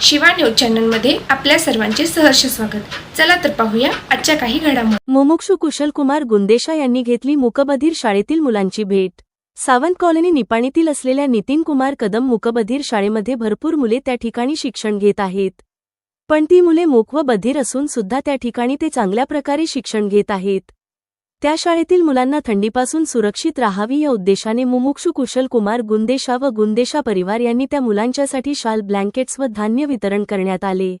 Shiva news चॅनलमध्ये आपल्या सर्वांचे सहर्ष स्वागत. चला तर पाहूया आजच्या काही घडामोडी. मुमुक्षू कुशल कुमार गुंदेशा यांनी घेतली मुकबधीर शाळेतील मुलांची भेट. सावंत कॉलनी निपाणीतील असलेल्या नितीन कुमार कदम मुकबधीर शाळेमध्ये भरपूर मुले त्या ठिकाणी शिक्षण घेत आहेत. पण ती मुले मूक व बधीर असून सुद्धा त्या ठिकाणी ते चांगल्या प्रकारे शिक्षण घेत आहेत. त्या शाळेतील मुलांना थंडीपासून सुरक्षित राहावी या उद्देशाने मुमुक्षू कुशल कुमार गुंदेशा व गुंदेशा परिवार यांनी त्या मुलांच्यासाठी शाल ब्लँकेट्स व धान्य वितरण करण्यात आले.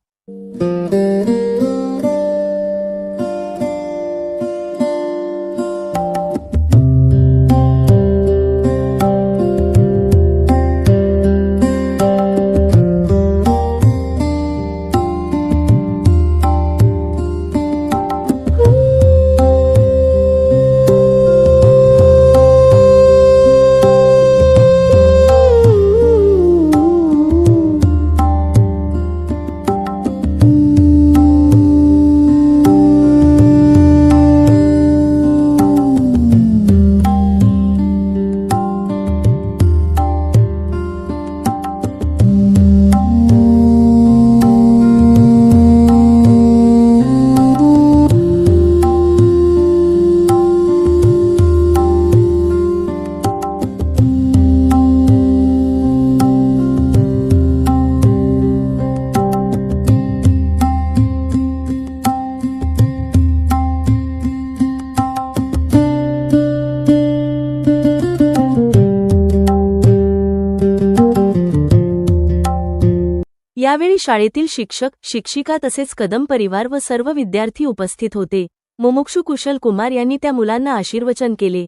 यावेळी शाळेतील शिक्षक शिक्षिका तसेच कदम परिवार व सर्व विद्यार्थी उपस्थित होते. मुमुक्षू कुशल कुमार यांनी त्या मुलांना आशीर्वचन केले.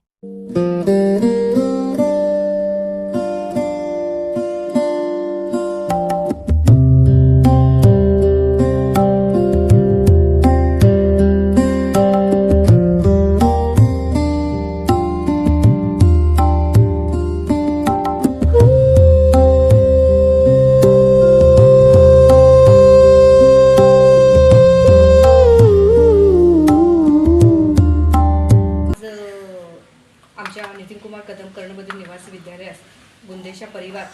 कर्णबधीर निवासी विद्यालयास गुंदेशा परिवार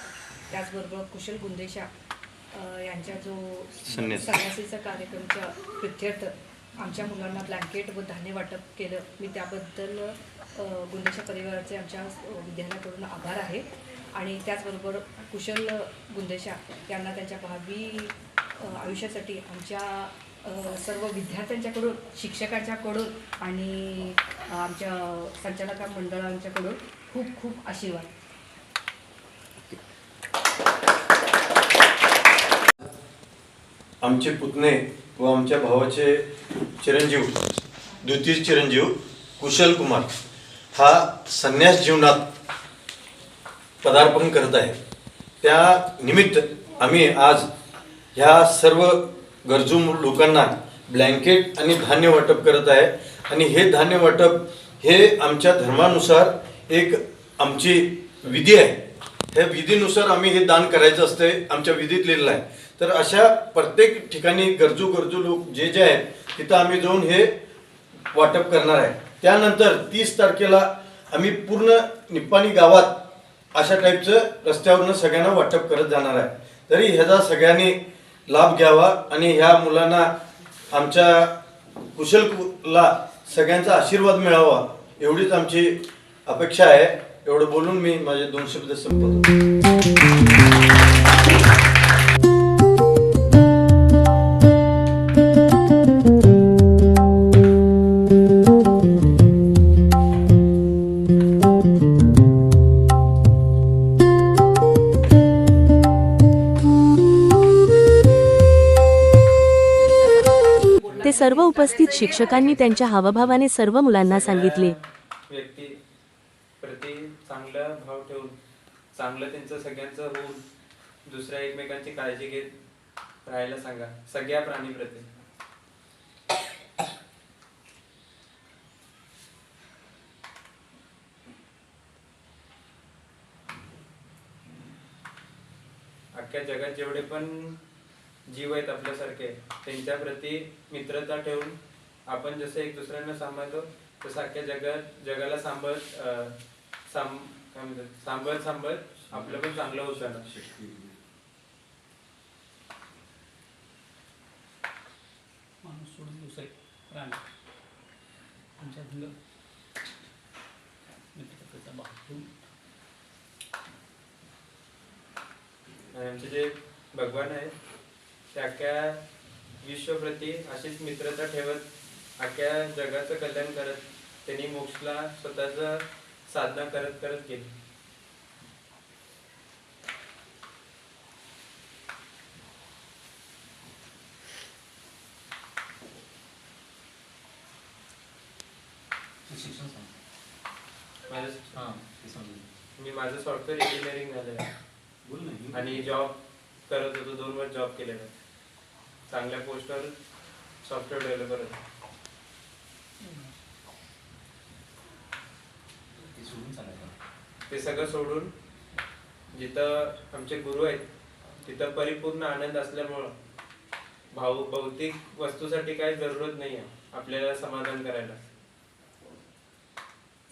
त्याचबरोबर कुशल गुंदेशा यांच्या जो संन्यास. संन्यासीचा कार्यक्रमच्या प्रित्यर्थ आमच्या मुलांना ब्लँकेट व धान्य वाटप केलं मी त्याबद्दल गुंदेशा परिवाराचे आमच्या विद्यालयाकडून आभार आहे आणि त्याचबरोबर कुशल गुंदेशा यांना त्यांच्या भावी आयुष्यासाठी आमच्या सर्व विद्यार्थ्यांच्याकडून शिक्षकांच्याकडून आणि आमच्या संचालक मंडळांच्याकडून खूप खूप आशीर्वाद. आमचे पुतणे व आमच्या भावाचे चिरंजीव द्वितीय चिरंजीव कुशल कुमार हा संन्यास जीवनात पदार्पण करत आहे त्या निमित्त आम्ही आज ह्या सर्व गरजू लोकांना ब्लँकेट आणि धान्य वाटप करत आहे. आणि हे धान्य वाटप हे आमच्या धर्मानुसार एक आमची विधी आहे. त्या विधीनुसार आम्ही हे दान करायचं असते आमच्या विधीत लिहिलेलं आहे. तर अशा प्रत्येक ठिकाणी गरजू गरजू लोक जे जे आहेत तिथं आम्ही जाऊन हे वाटप करणार आहे. त्यानंतर तीस तारखेला आम्ही पूर्ण निप्पाणी गावात अशा टाईपचं रस्त्यावरनं सगळ्यांना वाटप करत जाणार आहे. तरी ह्याचा सगळ्यांनी लाभ घ्यावा आणि ह्या मुलांना आमच्या कुशलला सगळ्यांचा आशीर्वाद मिळावा एवढीच आमची अपेक्षा आहे. एवढं बोलून मी माझे दोन शब्द संपवतो. ते सर्व उपस्थित शिक्षकांनी त्यांच्या हावभावाने सर्व मुलांना सांगितले. व्यक्ती प्रति चांगला भाव ठेवून चांगलं त्यांचं सगळ्यांचं होऊन दुसऱ्या एकमेकांची काळजी घेत राहायला सांगा. सगळ्या प्राणी प्रति. अख्ख्या जगात जेवढे पण जीव आहेत आपल्यासारखे त्यांच्या प्रती मित्रता ठेवून आपण जसं एक दुसऱ्यांना सांभाळतो तसं अख्ख्या जगात जगाला सांभाळत सांभाळत सांभाळत आपलं पण चांगलं होऊ शकत. माणूस सोडून दुसरे आमचे जे भगवान आहेत ते अख्ख्या विश्वप्रती अशीच मित्रता ठेवत अख्ख्या जगाचं कल्याण करत त्यांनी मोक्षला स्वतःच साधना करत करत गेली मी माझं सॉफ्टवेअर इंजिनिअरिंग झालं आणि जॉब करत होतो दोन वर्ष जॉब केलेला. चांगल्या पोस्टवर सॉफ्टवेअर डेव्हलपर ते सोडून ते सगळं सोडून जिथं आमचे गुरु आहेत तिथं परिपूर्ण आनंद असल्यामुळं भाऊ भौतिक वस्तूसाठी काही जरूरत नाही आहे आपल्याला समाधान करायला.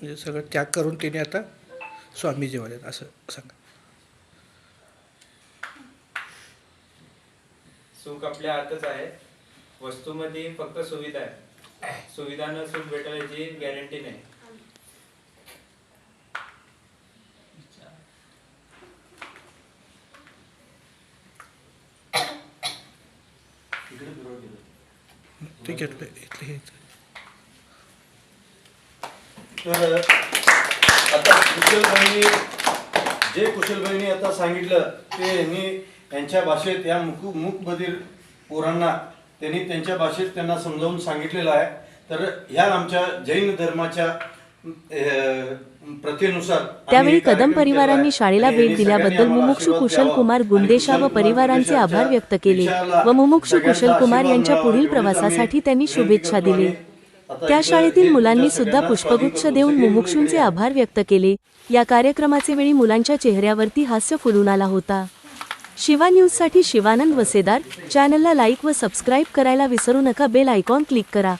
म्हणजे सगळं त्याग करून तिने आता स्वामी जेवायला आहेत असं सांगा. सुख आपल्या हातच आहे. वस्तूमध्ये फक्त सुविधा आहे. सुविधानं सुख भेटेल याची गॅरंटी नाही हे. तर आता कुशलबाईंनी जे कुशलबाईंनी आता सांगितलं ते यांनी यांच्या भाषेत या मुक मूकबधीर पोरांना त्यांनी त्यांच्या भाषेत त्यांना समजावून सांगितलेलं आहे तर ह्या आमच्या जैन धर्माच्या त्यावेळी कदम परिवारांनी. शाळेला भेट दिल्याबद्दल मुमुक्षू कुशल. कुमार गुंदेशा व परिवारांचे आभार व्यक्त केले व मुमुक्षू कुशल कुमार यांच्या पुढील प्रवासासाठी त्यांनी शुभेच्छा दिली त्या शाळेतील मुलांनी सुद्धा पुष्पगुच्छ देऊन. मुमुक्षूंचे आभार व्यक्त केले या कार्यक्रमाचे वेळी मुलांच्या चेहऱ्यावरती हास्य फुलून आला होता शिवा न्यूजसाठी शिवानंद वसेदार. चॅनलला लाईक व सबस्क्राईब करायला विसरू नका. बेल आयकॉन क्लिक करा.